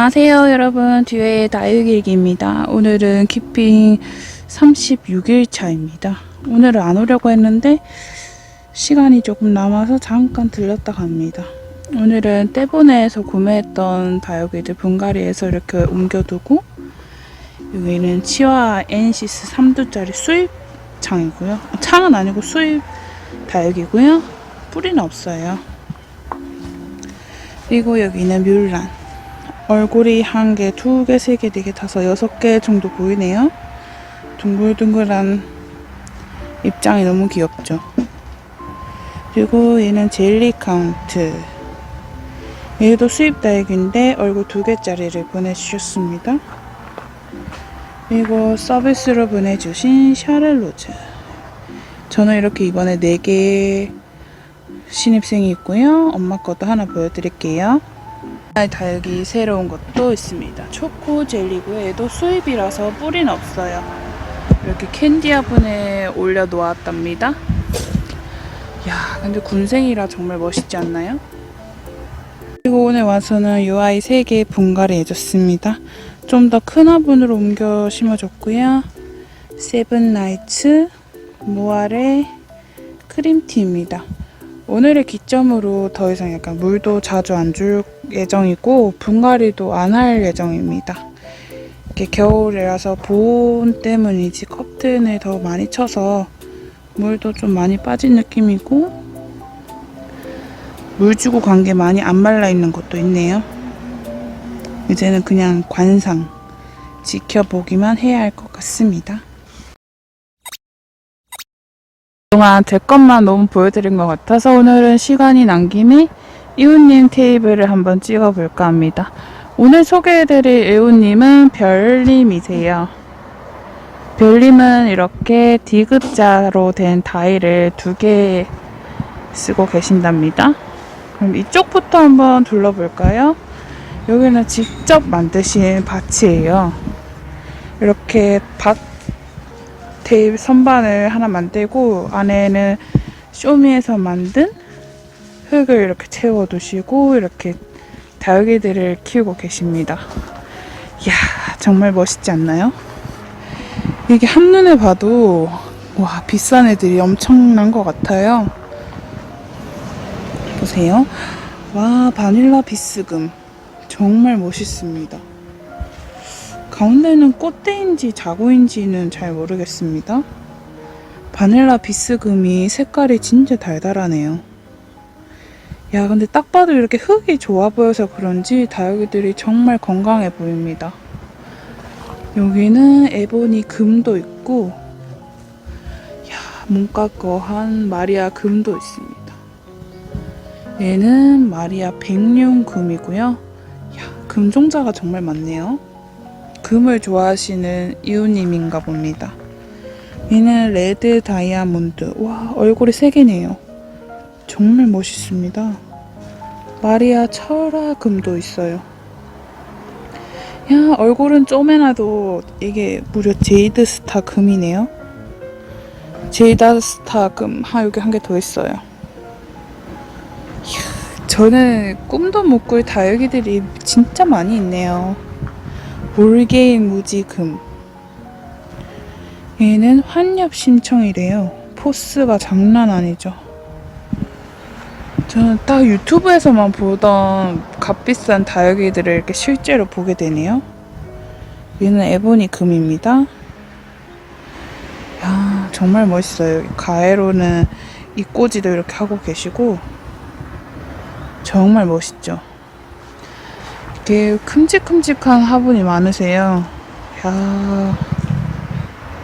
안녕하세요 여러분. 뒤에 다육일기입니다. 오늘은 키핑 36일 차입니다. 오늘은 안 오려고 했는데 시간이 조금 남아서 잠깐 들렸다 갑니다. 오늘은 떼보네에서 구매했던 다육이들 분갈이에서 이렇게 옮겨두고 여기는 치와 엔시스 3두짜리 수입 창이고요. 창은 아니고 수입 다육이고요. 뿌리는 없어요. 그리고 여기는 뮬란 얼굴이 한 개, 두 개, 세 개, 네 개, 다섯, 여섯 개 정도 보이네요. 둥글둥글한 입장이 너무 귀엽죠. 그리고 얘는 젤리 카운트. 얘도 수입 다육인데 얼굴 두 개짜리를 보내주셨습니다. 그리고 서비스로 보내주신 샤를로즈. 저는 이렇게 이번에 네개 신입생이 있고요. 엄마 것도 하나 보여드릴게요. 다육이 새로운 것도 있습니다. 초코 젤리고요. 얘도 수입이라서 뿌리는 없어요. 이렇게 캔디 화분에 올려 놓았답니다. 야, 근데 군생이라 정말 멋있지 않나요? 그리고 오늘 와서는 이 아이 3개 분갈이 해줬습니다. 좀 더 큰 화분으로 옮겨 심어줬고요. 세븐 나이츠, 모아레, 크림티입니다. 오늘의 기점으로 더 이상 약간 물도 자주 안 줄 예정이고 분갈이도 안 할 예정입니다. 이게 겨울이라서 보온 때문이지 커튼을 더 많이 쳐서 물도 좀 많이 빠진 느낌이고 물 주고 간 게 많이 안 말라 있는 것도 있네요. 이제는 그냥 관상 지켜보기만 해야 할 것 같습니다. 그동안 제 것만 너무 보여드린 것 같아서 오늘은 시간이 난 김에 이웃님 테이블을 한번 찍어볼까 합니다. 오늘 소개해드릴 이웃님은 별님이세요. 별님은 이렇게 D급자로 된 다이를 두 개 쓰고 계신답니다. 그럼 이쪽부터 한번 둘러볼까요? 여기는 직접 만드신 밭이에요. 이렇게 밭 테이프 선반을 하나 만들고 안에는 쇼미에서 만든 흙을 이렇게 채워 두시고 이렇게 다육이들을 키우고 계십니다. 이야 정말 멋있지 않나요? 이게 한눈에 봐도 와 비싼 애들이 엄청난 것 같아요. 보세요. 와 바닐라 비스금 정말 멋있습니다. 가운데는 꽃대인지 자구인지는 잘 모르겠습니다. 바닐라 비스금이 색깔이 진짜 달달하네요. 야, 근데 딱 봐도 이렇게 흙이 좋아 보여서 그런지 다육이들이 정말 건강해 보입니다. 여기는 에보니 금도 있고, 야, 문가 거한 마리아 금도 있습니다. 얘는 마리아 백룡 금이고요. 야, 금종자가 정말 많네요. 금을 좋아하시는 이웃님인가 봅니다. 얘는 레드 다이아몬드. 와, 얼굴이 세 개네요. 정말 멋있습니다. 마리아 철화 금도 있어요. 야, 얼굴은 쪼매나도 이게 무려 제이드 스타 금이네요. 제이드 스타 금. 하, 여기 한 개 더 있어요. 저는 꿈도 못 꿀 다육이들이 진짜 많이 있네요. 볼게임 무지금. 얘는 환nhập 신청이래요. 포스가 장난 아니죠. 저는 딱 유튜브에서만 보던 값비싼 다육이들을 이렇게 실제로 보게 되네요. 얘는 에보니 금입니다. 야 정말 멋있어요. 가에로는 이 꼬지도 이렇게 하고 계시고 정말 멋있죠 이렇게 큼직큼직한 화분이 많으세요. 야,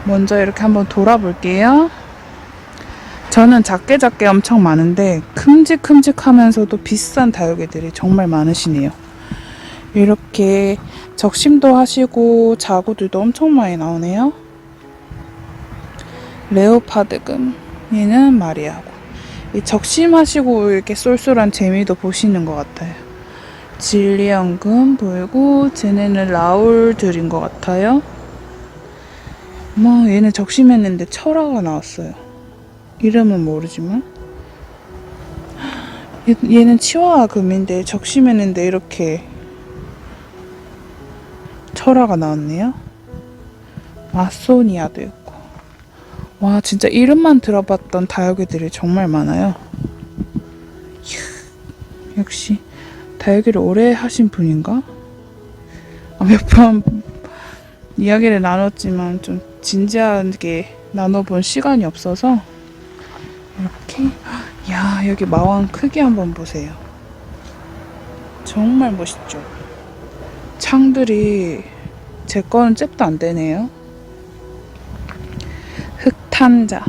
먼저 이렇게 한번 돌아볼게요. 저는 작게 작게 엄청 많은데 큼직큼직하면서도 비싼 다육이들이 정말 많으시네요. 이렇게 적심도 하시고 자구들도 엄청 많이 나오네요. 레오파드금 얘는 마리아고 이 적심하시고 이렇게 쏠쏠한 재미도 보시는 것 같아요. 진리연금 보이고 쟤네는 라울들인 것 같아요. 뭐 얘는 적심했는데 철화가 나왔어요. 이름은 모르지만 얘, 얘는 치와 금인데 적심했는데 이렇게 철화가 나왔네요. 마소니아도 있고. 와, 진짜 이름만 들어봤던 다육이들이 정말 많아요. 역시 다육이를 오래 하신 분인가? 아, 몇번 이야기를 나눴지만 좀 진지하게 나눠본 시간이 없어서 이렇게 야 여기 마왕 크기 한번 보세요. 정말 멋있죠? 창들이 제 거는 잽도 안 되네요. 흑탄자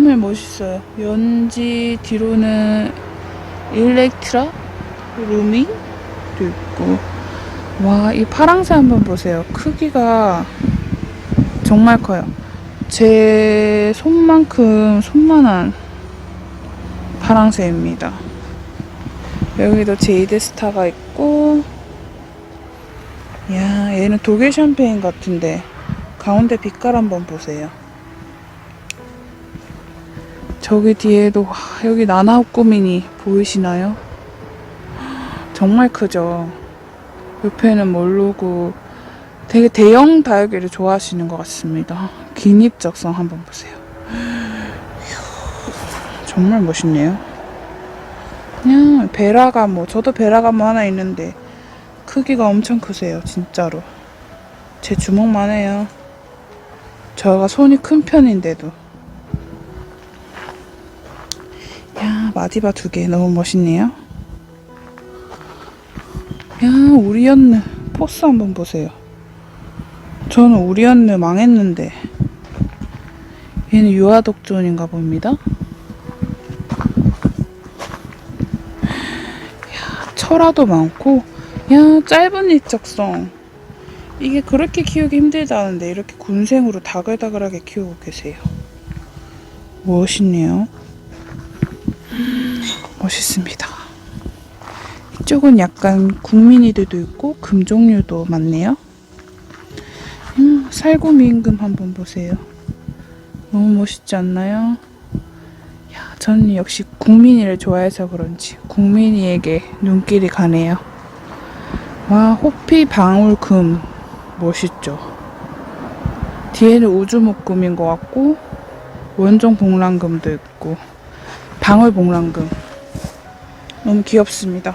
정말 멋있어요. 연지 뒤로는 일렉트라? 루밍도 있고. 와 이 파랑새 한번 보세요. 크기가 정말 커요. 제 손만큼 손만한 파랑새입니다. 여기도 제이드 스타가 있고, 야, 얘는 독일 샴페인 같은데, 가운데 빛깔 한번 보세요. 저기 뒤에도, 와, 여기 나나옥구민이 보이시나요? 정말 크죠? 옆에는 모르고, 되게 대형 다육이를 좋아하시는 것 같습니다. 긴입적성 한번 보세요. 정말 멋있네요. 그냥 베라가 뭐 저도 베라가 뭐 하나 있는데 크기가 엄청 크세요. 진짜로. 제 주먹만 해요. 저가 손이 큰 편인데도. 야 마디바 두 개 너무 멋있네요. 야 우리였는 포스 한번 보세요. 저는 우리언느 망했는데 얘는 유아독존인가 봅니다. 야, 철화도 많고 야 짧은 일적성 이게 그렇게 키우기 힘들다는데 이렇게 군생으로 다글다글하게 키우고 계세요. 멋있네요. 멋있습니다. 이쪽은 약간 국민이들도 있고 금종류도 많네요. 음, 살구미 임금 한번 보세요. 너무 멋있지 않나요? 야, 저는 역시 국민이를 좋아해서 그런지 국민이에게 눈길이 가네요. 와, 호피 방울금 멋있죠? 뒤에는 우주목금인 것 같고 원종 복랑금도 있고 방울 복랑금 너무 귀엽습니다.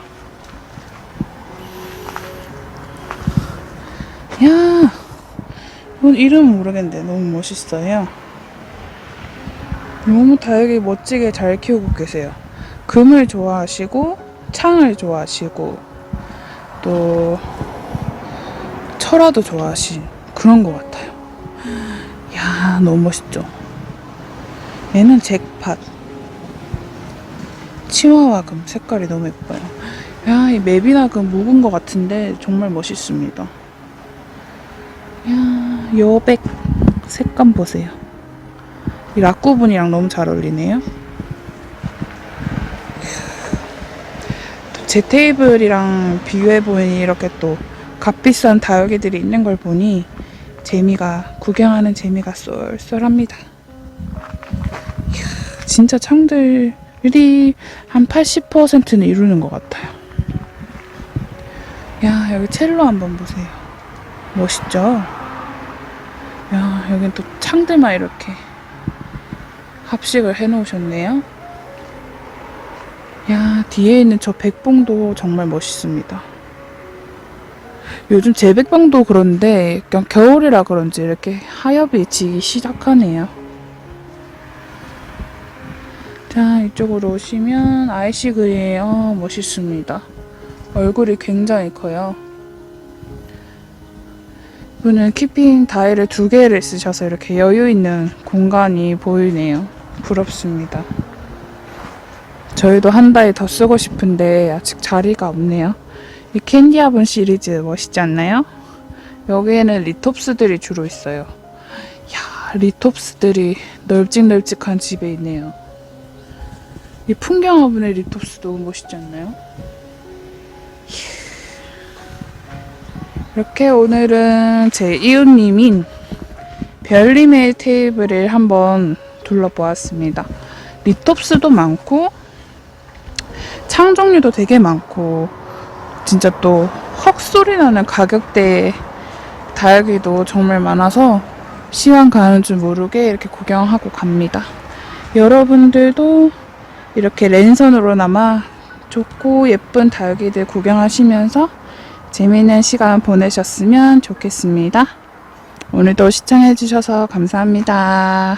야, 이건 이름 모르겠는데 너무 멋있어요. 너무 다육이 멋지게 잘 키우고 계세요. 금을 좋아하시고 창을 좋아하시고 또 철화도 좋아하신 그런 것 같아요. 야 너무 멋있죠. 얘는 잭팟 치와와금 색깔이 너무 예뻐요. 야이 맵이나금 묵은 것 같은데 정말 멋있습니다. 야 여백 색감 보세요. 이 락구분이랑 너무 잘 어울리네요. 제 테이블이랑 비교해 보니 이렇게 또 값비싼 다육이들이 있는 걸 보니 재미가 구경하는 재미가 쏠쏠합니다. 이야, 진짜 창들 이 한 80%는 이루는 것 같아요. 야 여기 첼로 한번 보세요. 멋있죠? 야 여긴 또 창들만 이렇게 합식을 해 놓으셨네요. 야, 뒤에 있는 저 백봉도 정말 멋있습니다. 요즘 제 백봉도 그런데 겨울이라 그런지 이렇게 하엽이 지기 시작하네요. 자, 이쪽으로 오시면 아이시 그린, 어, 멋있습니다. 얼굴이 굉장히 커요. 이분은 키핑 다이를 두 개를 쓰셔서 이렇게 여유 있는 공간이 보이네요. 부럽습니다. 저희도 한달더 쓰고 싶은데 아직 자리가 없네요. 이 캔디 아본 시리즈 멋있지 않나요? 여기에는 리톱스들이 주로 있어요. 야, 리톱스들이 널찍널찍한 집에 있네요. 이 풍경 화분의 리톱스 너무 멋있지 않나요? 이렇게 오늘은 제 이웃님인 별님의 테이블을 한번 둘러보았습니다. 리톱스도 많고 창 종류도 되게 많고 진짜 또 헉 소리 나는 가격대의 다육이도 정말 많아서 시간 가는 줄 모르게 이렇게 구경하고 갑니다. 여러분들도 이렇게 랜선으로나마 좋고 예쁜 다육이들 구경하시면서 재미있는 시간 보내셨으면 좋겠습니다. 오늘도 시청해주셔서 감사합니다.